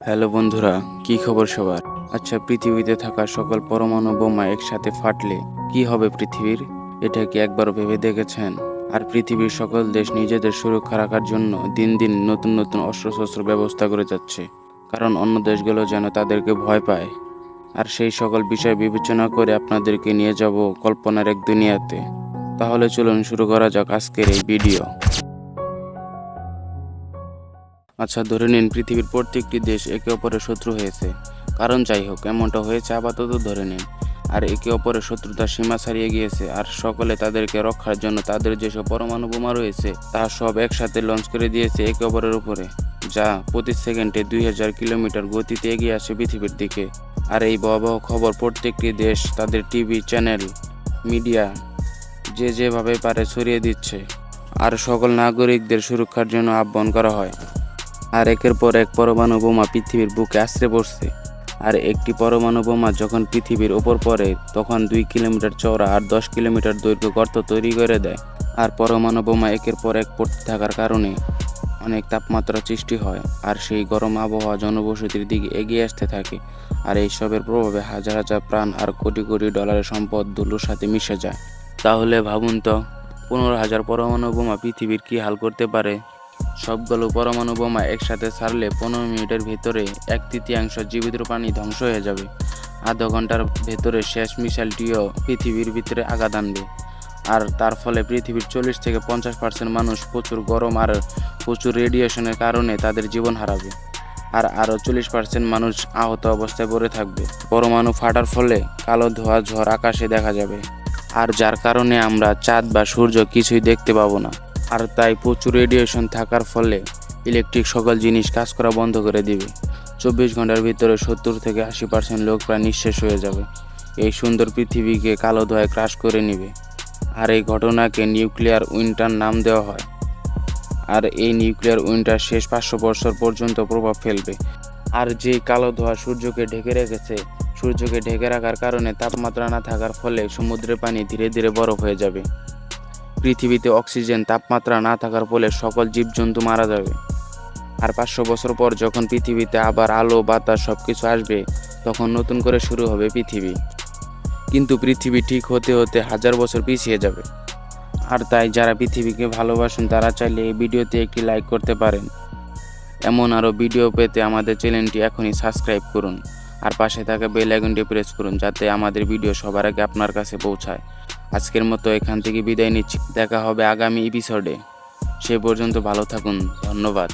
Hello বন্ধুরা, কি খবর সবার? আচ্ছা পৃথিবীতে থাকা সকল পরমাণু বোমা একসাথে ফাটলে কি হবে পৃথিবীর? এটা কি একবার ভেবে দেখেছেন? আর পৃথিবীর সকল দেশ নিজেদের সুরক্ষা রাখার জন্য দিন দিন নতুন নতুন অস্ত্রশস্ত্র ব্যবস্থা করে যাচ্ছে। কারণ অন্য দেশগুলো যেন তাদেরকে ভয় পায়। আর সেই সকল বিষয় বিবেচনা করে আপনাদেরকে নিয়ে যাব কল্পনার এক দুনিয়াতে। তাহলে চলুন শুরু করা যাক আজকের এই ভিডিও। আচ্ছা ধরে নিন পৃথিবীর প্রত্যেকটি দেশ একে অপরের শত্রু হয়েছে। কারণ যাই হোক, এমনটা হয়েছে আপাতত ধরে নিন। আর একে অপরের শত্রুতার সীমা ছাড়িয়ে গিয়েছে, আর সকলে তাদেরকে রক্ষার জন্য তাদের যেসব পরমাণু বোমা রয়েছে, তা সব একসাথে লঞ্চ করে দিয়েছে একে অপরের উপরে, যা প্রতি সেকেন্ডে দুই হাজার কিলোমিটার গতিতে এগিয়ে আসে পৃথিবীর দিকে। আর এই ভয়াবহ খবর প্রত্যেকটি দেশ, তাদের টিভি চ্যানেল, মিডিয়া, যে যেভাবে পারে ছড়িয়ে দিচ্ছে। আর সকল নাগরিকদের সুরক্ষার জন্য আহ্বান করা হয়। আর একের পর এক পরমাণু বোমা পৃথিবীর বুকে আশ্রে পড়ছে। আর একটি পরমাণু বোমা যখন পৃথিবীর ওপর পড়ে, তখন দুই কিলোমিটার চওড়া আর দশ কিলোমিটার দৈর্ঘ্য গর্ত তৈরি করে দেয়। আর পরমাণু বোমা একের পর এক পড়তে থাকার কারণে অনেক তাপমাত্রা সৃষ্টি হয়, আর সেই গরম আবহাওয়া জনবসতির দিকে এগিয়ে আসতে থাকে। আর এইসবের প্রভাবে হাজার হাজার প্রাণ আর কোটি কোটি ডলারের সম্পদ ধুলোর সাথে মিশে যায়। তাহলে ভাবুন তো, পনেরো হাজার পরমাণু বোমা পৃথিবীর কী হাল করতে পারে? সবগুলো পরমাণু বোমা একসাথে ছাড়লে পনেরো মিনিটের ভেতরে এক তৃতীয়াংশ জীবিত প্রাণী ধ্বংস হয়ে যাবে। আধ ঘণ্টার ভেতরে শেষ মিসাইলটিও পৃথিবীর ভিতরে আঘাত আনবে। আর তার ফলে পৃথিবীর চল্লিশ থেকে পঞ্চাশ পার্সেন্ট মানুষ প্রচুর গরম আর প্রচুর রেডিয়েশনের কারণে তাদের জীবন হারাবে। আর আরও চল্লিশ পার্সেন্ট মানুষ আহত অবস্থায় পড়ে থাকবে। পরমাণু ফাটার ফলে কালো ধোয়া, ঝড় আকাশে দেখা যাবে। আর যার কারণে আমরা চাঁদ বা সূর্য কিছুই দেখতে পাবো না। আর তাই প্রচুর রেডিয়েশন থাকার ফলে ইলেকট্রিক সকল জিনিস কাজ করা বন্ধ করে দিবে। চব্বিশ ঘণ্টার ভিতরে সত্তর থেকে আশি পার্সেন্ট লোক প্রায় নিঃশেষ হয়ে যাবে। এই সুন্দর পৃথিবীকে কালো ধোঁয়ায় ক্রাশ করে নিবে। আর এই ঘটনাকে নিউক্লিয়ার উইন্টার নাম দেওয়া হয়। আর এই নিউক্লিয়ার উইন্টার শেষ পাঁচশো বছর পর্যন্ত প্রভাব ফেলবে। আর যে কালো ধোঁয়া সূর্যকে ঢেকে রেখেছে, সূর্যকে ঢেকে রাখার কারণে তাপমাত্রা না থাকার ফলে সমুদ্রের পানি ধীরে ধীরে বরফ হয়ে যাবে। পৃথিবীতে অক্সিজেন তাপমাত্রা না থাকার ফলে সকল জীবজন্তু মারা যাবে। আর পাঁচশো বছর পর যখন পৃথিবীতে আবার আলো, বাতাস সব কিছু আসবে, তখন নতুন করে শুরু হবে পৃথিবী। কিন্তু পৃথিবী ঠিক হতে হতে হাজার বছর পিছিয়ে যাবে। আর তাই যারা পৃথিবীকে ভালোবাসেন, তারা চাইলে এই ভিডিওতে একটি লাইক করতে পারেন। এমন আরও ভিডিও পেতে আমাদের চ্যানেলটি এখনই সাবস্ক্রাইব করুন। আর পাশে থাকা বেল আইকনটি প্রেস করুন, যাতে আমাদের ভিডিও সবার আগে আপনার কাছে পৌঁছায়। আজকের মতো এখান থেকে বিদায় নিচ্ছি। দেখা হবে আগামী এপিসোডে সে পর্যন্ত ভালো থাকুন। ধন্যবাদ।